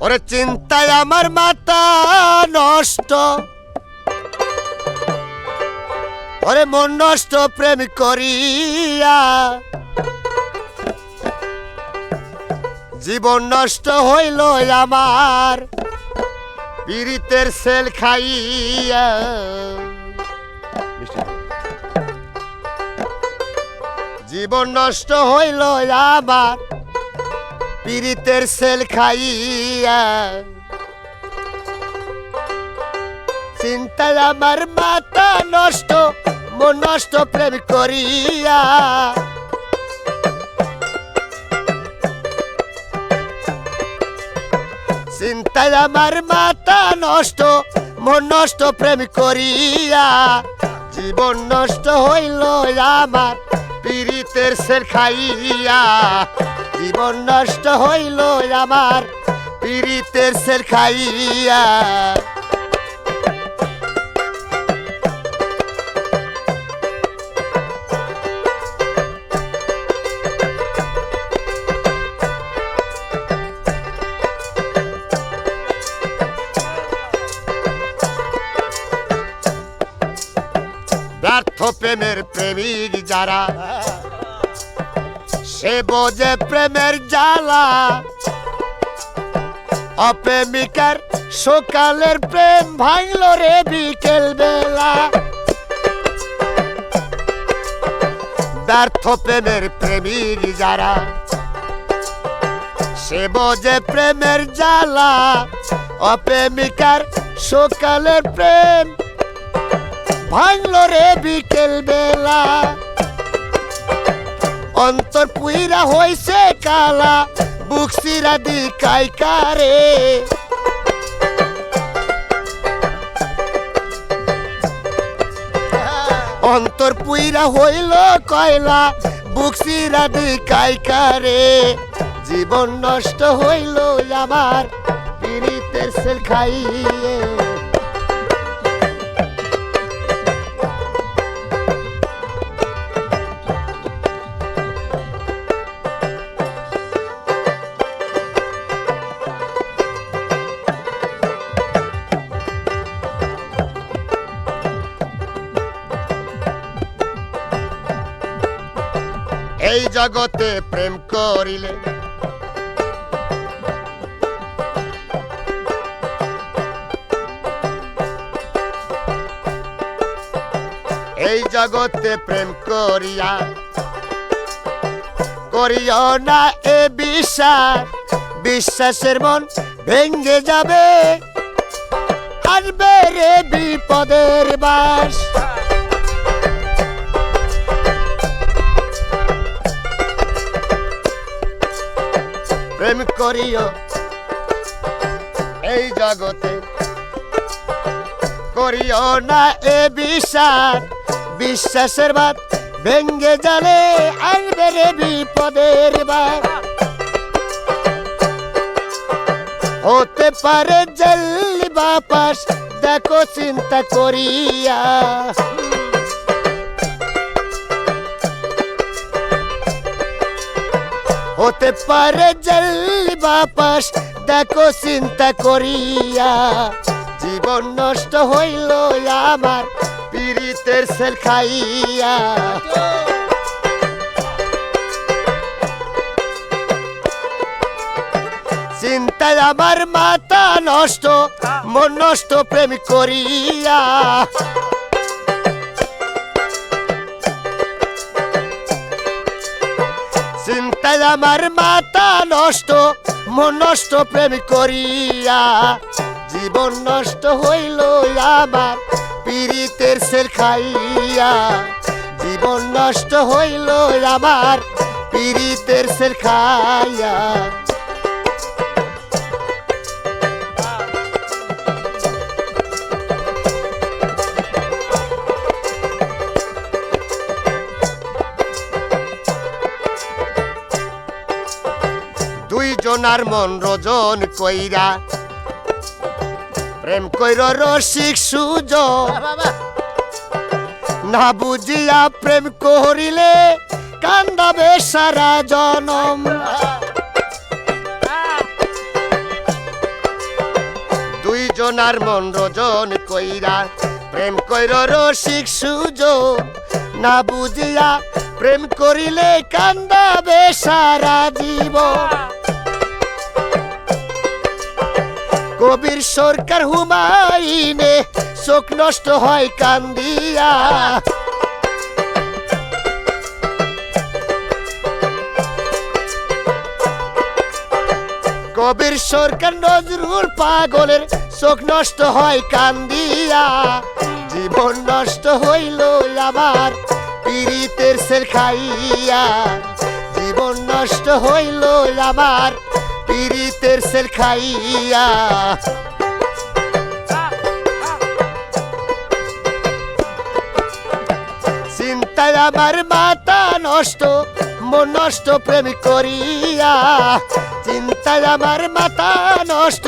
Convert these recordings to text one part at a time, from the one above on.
ওরে চিন্তায় আমার মাথা নষ্ট। ওরে মন নষ্ট প্রেম করিয়া। জীবন নষ্ট হইল আমার। পীড়িতের সেল খাইয়া। জীবন নষ্ট হইল আমার। পীড়িতের সেল খাইয়া চিন্তায় আমার মাথা নষ্ট মন নষ্ট প্রেম করিয়া চিন্তায় আমার মাথা নষ্ট মন নষ্ট প্রেম করিয়া জীবন নষ্ট হইল আমার পীড়িতের সের খাইয়া জীবন নষ্ট হইল আমার পীড়িতের সের খাইয়া। প্রেমের প্রেমিক যারা সে বোঝে প্রেমের জ্বালা। অপ্রেমিকার সকালের প্রেম ভাঙল রে বিকেল বেলা ব্যর্থ প্রেমের প্রেমিক যারা, সে বোঝে প্রেমের জ্বালা। অপ্রেমিকার সকালের প্রেম ভাঙলো রে বিকেল বেলা অন্তর পুইরা হইছে কালা, বুকসিরা দি কাইকারে অন্তর পুইরা হইল কয়লা, বুকসিরা দি কাইকারে জীবন নষ্ট হইল আমার পিড়িতের সেল খাইয়ে। এই জগতে প্রেম করিলে এই জগতে প্রেম করিয়া করিও না এ বিশ্বাস। বিশ্বাসের মন ভেঙ্গে যাবে। আসবে রে বিপদের বাস। প্রেম করিও। এই জগতে করিও না এ বিশ্বাস বিশ্বাসের বাদ ভেঙ্গে জালে আসবে রে বিপদের বাদ হতে পারে জল্লি বাপাস দেখো চিন্তা করিয়া। হতে পারে জল্লি বাপাস দেখো চিন্তা করিয়া। জীবন নষ্ট হইল আমার, পীড়িতের সেল খাইয়া। চিন্তায় আমার মাথা নষ্ট, মন নষ্ট প্রেম করিয়া। চিন্তায় আমার মাথা নষ্ট, মন নষ্ট প্রেম করিয়া। জীবন নষ্ট হইল আমার পীড়িতের সেল খাইয়া। জীবন নষ্ট হইল আমার পীড়িতের সেল খাইয়া। দুইজনার মন রোজন কইরা। প্রেম কইর রসিক সুজ। না বুঝিয়া প্রেম করিলে কান্দাবে সারা জনম। রজনার মন রজন কইরা প্রেম কইর রসিক সুজন না বুঝিয়া প্রেম করিলে কান্দাবে সারা জীবন। কবির সরকার হুমাইনে চোখ নষ্ট হয় কান্দিয়া। কবির সরকার নজরুল পাগলের চোখ নষ্ট হয় কান্দিয়া। জীবন নষ্ট হইল আমার পীড়িতের সেল খাইয়া। জীবন নষ্ট হইল আমার পীড়িতের সেল খাইয়া। চিন্তায় আমার মাথা নষ্ট, মন নষ্ট, প্রেম করিয়া। চিন্তায় আমার মাথা নষ্ট,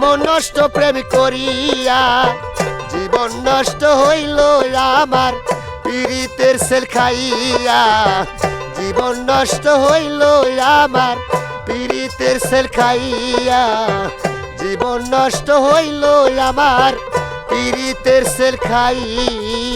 মন নষ্ট, প্রেম করিয়া। জীবন নষ্ট হইল আমার পীড়িতের সেল খাইয়া। জীবন নষ্ট হইল আমার পীড়িতের সেল খাইয়া জীবন নষ্ট হইল আমার পীড়িতের সেল খাইয়া